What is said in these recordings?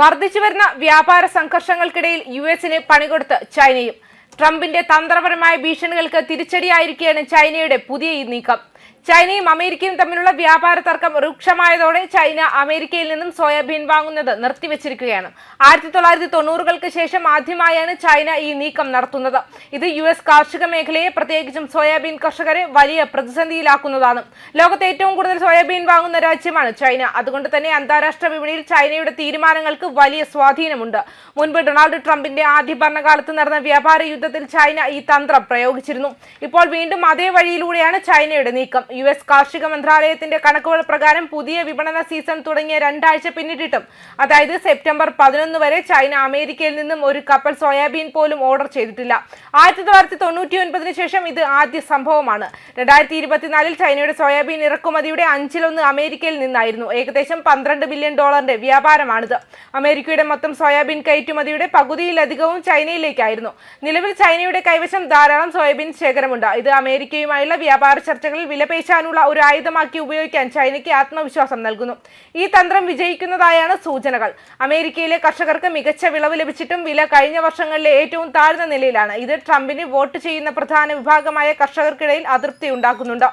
വർദ്ധിച്ചു വരുന്ന വ്യാപാര സംഘർഷങ്ങൾക്കിടയിൽ യു എസിന് പണികൊടുത്ത് ചൈനയും. ട്രംപിന്റെ തന്ത്രപരമായ ഭീഷണികൾക്ക് തിരിച്ചടിയായിരിക്കുകയാണ് ചൈനയുടെ പുതിയ ഈ നീക്കം. ചൈനയും അമേരിക്കയും തമ്മിലുള്ള വ്യാപാര തർക്കം രൂക്ഷമായതോടെ ചൈന അമേരിക്കയിൽ നിന്നും സോയാബീൻ വാങ്ങുന്നത് നിർത്തിവെച്ചിരിക്കുകയാണ്. ആയിരത്തി തൊള്ളായിരത്തി തൊണ്ണൂറുകൾക്ക് ശേഷം ആദ്യമായാണ് ചൈന ഈ നീക്കം നടത്തുന്നത്. ഇത് യു എസ് കാർഷിക മേഖലയെ പ്രത്യേകിച്ചും സോയാബീൻ കർഷകരെ വലിയ പ്രതിസന്ധിയിലാക്കുന്നതാണ്. ലോകത്തെ ഏറ്റവും കൂടുതൽ സോയാബീൻ വാങ്ങുന്ന രാജ്യമാണ് ചൈന. അതുകൊണ്ട് തന്നെ അന്താരാഷ്ട്ര വിപണിയിൽ ചൈനയുടെ തീരുമാനങ്ങൾക്ക് വലിയ സ്വാധീനമുണ്ട്. മുൻപ് ഡൊണാൾഡ് ട്രംപിന്റെ ആദ്യ ഭരണകാലത്ത് നടന്ന വ്യാപാര യുദ്ധത്തിൽ ചൈന ഈ തന്ത്രം പ്രയോഗിച്ചിരുന്നു. ഇപ്പോൾ വീണ്ടും അതേ വഴിയിലൂടെയാണ് ചൈനയുടെ നീക്കം. യു എസ് കാർഷിക മന്ത്രാലയത്തിന്റെ കണക്കുകൾ പ്രകാരം പുതിയ വിപണന സീസൺ തുടങ്ങിയ രണ്ടാഴ്ച പിന്നിട്ടിട്ടും. അതായത് സെപ്റ്റംബർ പതിനൊന്ന് വരെ ചൈന അമേരിക്കയിൽ നിന്നും ഒരു കപ്പൽ സോയാബീൻ പോലും ഓർഡർ ചെയ്തിട്ടില്ല. ആയിരത്തി തൊള്ളായിരത്തി തൊണ്ണൂറ്റി ഒൻപതിന് ശേഷം ഇത് ആദ്യ സംഭവമാണ്. രണ്ടായിരത്തി ഇരുപത്തിനാലിൽ ചൈനയുടെ സോയാബീൻ ഇറക്കുമതിയുടെ അഞ്ചിലൊന്ന് അമേരിക്കയിൽ നിന്നായിരുന്നു. ഏകദേശം പന്ത്രണ്ട് ബില്യൺ ഡോളറിന്റെ വ്യാപാരമാണിത്. അമേരിക്കയുടെ മൊത്തം സോയാബീൻ കയറ്റുമതിയുടെ പകുതിയിലധികവും ചൈനയിലേക്കായിരുന്നു. നിലവിൽ ചൈനയുടെ കൈവശം ധാരാളം സോയാബീൻ ശേഖരമുണ്ട്. ഇത് അമേരിക്കയുമായുള്ള വ്യാപാര ചർച്ചകളിൽ വിലപേശാനുള്ള ഒരു ആയുധമാക്കി ഉപയോഗിക്കാൻ ചൈനയ്ക്ക് ആത്മവിശ്വാസം നൽകുന്നു. ഈ തന്ത്രം വിജയിക്കുന്നതായാണ് സൂചനകൾ. അമേരിക്കയിലെ കർഷകർക്ക് മികച്ച വിളവ് ലഭിച്ചിട്ടും വില കഴിഞ്ഞ വർഷങ്ങളിലെ ഏറ്റവും താഴ്ന്ന നിലയിലാണ്. ഇത് ട്രംപിന് വോട്ട് ചെയ്യുന്ന പ്രധാന വിഭാഗമായ കർഷകർക്കിടയിൽ അതൃപ്തി ഉണ്ടാക്കുന്നുണ്ട്.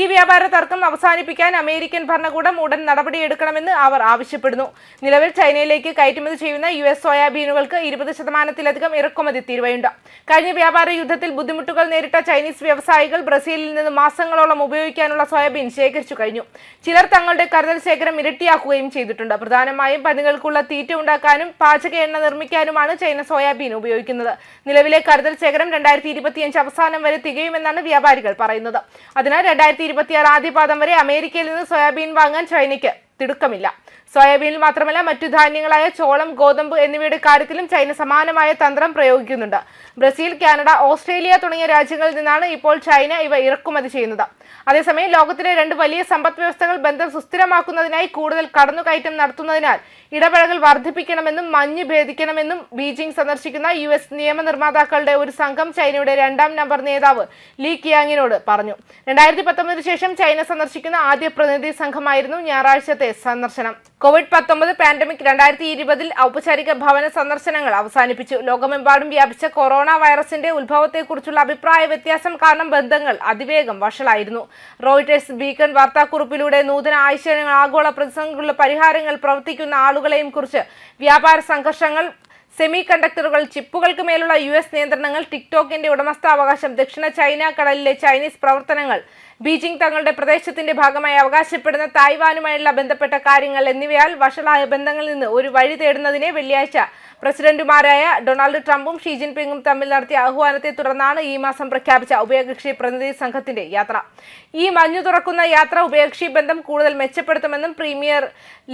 ഈ വ്യാപാര തർക്കം അവസാനിപ്പിക്കാൻ അമേരിക്കൻ ഭരണകൂടം ഉടൻ നടപടിയെടുക്കണമെന്ന് അവർ ആവശ്യപ്പെടുന്നു. നിലവിൽ ചൈനയിലേക്ക് കയറ്റുമതി ചെയ്യുന്ന യു എസ് സോയാബീനുകൾക്ക് ഇരുപത് ശതമാനത്തിലധികം ഇറക്കുമതി തീരുവയുണ്ട്. കഴിഞ്ഞ വ്യാപാര യുദ്ധത്തിൽ ബുദ്ധിമുട്ടുകൾ നേരിട്ട ചൈനീസ് വ്യവസായികൾ ബ്രസീലിൽ നിന്ന് മാസങ്ങളോളം ഉപയോഗിക്കാനുള്ള സോയാബീൻ ശേഖരിച്ചു കഴിഞ്ഞു. ചിലർ തങ്ങളുടെ കരുതൽ ശേഖരം ഇരട്ടിയാക്കുകയും ചെയ്തിട്ടുണ്ട്. പ്രധാനമായും പന്നികൾക്കുള്ള തീറ്റ ഉണ്ടാക്കാനും പാചക എണ്ണ നിർമ്മിക്കാനുമാണ് ചൈന സോയാബീൻ ഉപയോഗിക്കുന്നത്. നിലവിലെ കരുതൽ ശേഖരം രണ്ടായിരത്തി ഇരുപത്തിയഞ്ച് അവസാനം വരെ തികയുമെന്നാണ് വ്യാപാരികൾ പറയുന്നത്. അതിനാൽ രണ്ടായിരത്തി ഇരുപത്തിയാറ് ആദ്യപാദം വരെ അമേരിക്കയിൽ നിന്ന് സോയാബീൻ വാങ്ങാൻ ചൈനയ്ക്ക് തിടുക്കമില്ല. സോയാബീനിൽ മാത്രമല്ല മറ്റു ധാന്യങ്ങളായ ചോളം ഗോതമ്പ് എന്നിവയുടെ കാര്യത്തിലും ചൈന സമാനമായ തന്ത്രം പ്രയോഗിക്കുന്നുണ്ട്. ബ്രസീൽ കാനഡ ഓസ്ട്രേലിയ തുടങ്ങിയ രാജ്യങ്ങളിൽ നിന്നാണ് ഇപ്പോൾ ചൈന ഇവ ഇറക്കുമതി ചെയ്യുന്നത്. അതേസമയം ലോകത്തിലെ രണ്ട് വലിയ സമ്പദ് വ്യവസ്ഥകൾ ബന്ധം സുസ്ഥിരമാക്കുന്നതിനായി കൂടുതൽ കടന്നുകയറ്റം നടത്തുന്നതിനാൽ ഇടപെടൽ വർദ്ധിപ്പിക്കണമെന്നും മഞ്ഞ് ഭേദിക്കണമെന്നും ബീജിംഗ് സന്ദർശിക്കുന്ന യു എസ് നിയമനിർമ്മാതാക്കളുടെ ഒരു സംഘം ചൈനയുടെ രണ്ടാം നമ്പർ നേതാവ് ലീ കിയാങ്ങിനോട് പറഞ്ഞു. രണ്ടായിരത്തി പത്തൊമ്പതിനു ശേഷം ചൈന സന്ദർശിക്കുന്ന ആദ്യ പ്രതിനിധി സംഘമായിരുന്നു ഞായറാഴ്ചത്തെ സന്ദർശനം. കോവിഡ് പത്തൊമ്പത് പാൻഡമിക് രണ്ടായിരത്തി ഇരുപതിൽ ഔപചാരിക ഭവന സന്ദർശനങ്ങൾ അവസാനിപ്പിച്ചു. ലോകമെമ്പാടും വ്യാപിച്ച കൊറോണ വൈറസിന്റെ ഉത്ഭവത്തെക്കുറിച്ചുള്ള അഭിപ്രായ വ്യത്യാസം കാരണം ബന്ധങ്ങൾ അതിവേഗം വഷളായിരുന്നു. റോയിട്ടേഴ്സ് ബീക്കൺ വാർത്താക്കുറിപ്പിലൂടെ നൂതന ആശയങ്ങൾ ആഗോള പ്രതിസന്ധികളുടെ പരിഹാരങ്ങൾ പ്രവർത്തിക്കുന്ന ആളുകളെയും കുറിച്ച് വ്യാപാര സംഘർഷങ്ങൾ സെമി കണ്ടക്ടറുകൾ ചിപ്പുകൾക്ക് മേലുള്ള യു എസ് നിയന്ത്രണങ്ങൾ ടിക്ടോക്കിന്റെ ഉടമസ്ഥാവകാശം ദക്ഷിണ ചൈന കടലിലെ ചൈനീസ് പ്രവർത്തനങ്ങൾ ബീജിംഗ് തങ്ങളുടെ പ്രദേശത്തിന്റെ ഭാഗമായി അവകാശപ്പെടുന്ന തായ്വാനുമായുള്ള ബന്ധപ്പെട്ട കാര്യങ്ങൾ എന്നിവയാൽ വഷളായ ബന്ധങ്ങളിൽ നിന്ന് ഒരു വഴി തേടുന്നതിനെ വെള്ളിയാഴ്ച പ്രസിഡന്റുമാരായ ഡൊണാൾഡ് ട്രംപും ഷീ ജിൻപിങ്ങും തമ്മിൽ നടത്തിയ ആഹ്വാനത്തെ തുടർന്നാണ് ഈ മാസം പ്രഖ്യാപിച്ച ഉഭയകക്ഷി പ്രതിനിധി സംഘത്തിന്റെ യാത്ര. ഈ മഞ്ഞു തുറക്കുന്ന യാത്ര ഉഭയകക്ഷി ബന്ധം കൂടുതൽ മെച്ചപ്പെടുത്തുമെന്നും പ്രീമിയർ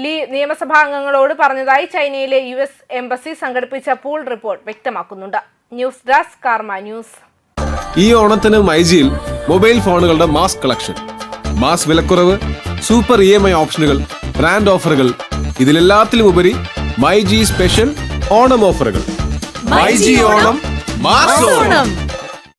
ലീ നിയമസഭാ അംഗങ്ങളോട് പറഞ്ഞതായി ചൈനയിലെ യു എസ് എംബസി സംഘടിപ്പിച്ച പൂൾ റിപ്പോർട്ട് വ്യക്തമാക്കുന്നുണ്ട്. News desk Karma news. ഈ ഓണത്തിന് മൈജിയിൽ മൊബൈൽ ഫോണുകളുടെ മാസ് കളക്ഷൻ മാസ് വിലക്കുറവ് സൂപ്പർ ഇ എം ഐ ഓപ്ഷനുകൾ ബ്രാൻഡ് ഓഫറുകൾ. ഇതിലെല്ലാത്തിലും ഉപരി മൈജി സ്പെഷ്യൽ ഓണം ഓഫറുകൾ. ഓണം മാസ് ഓണം.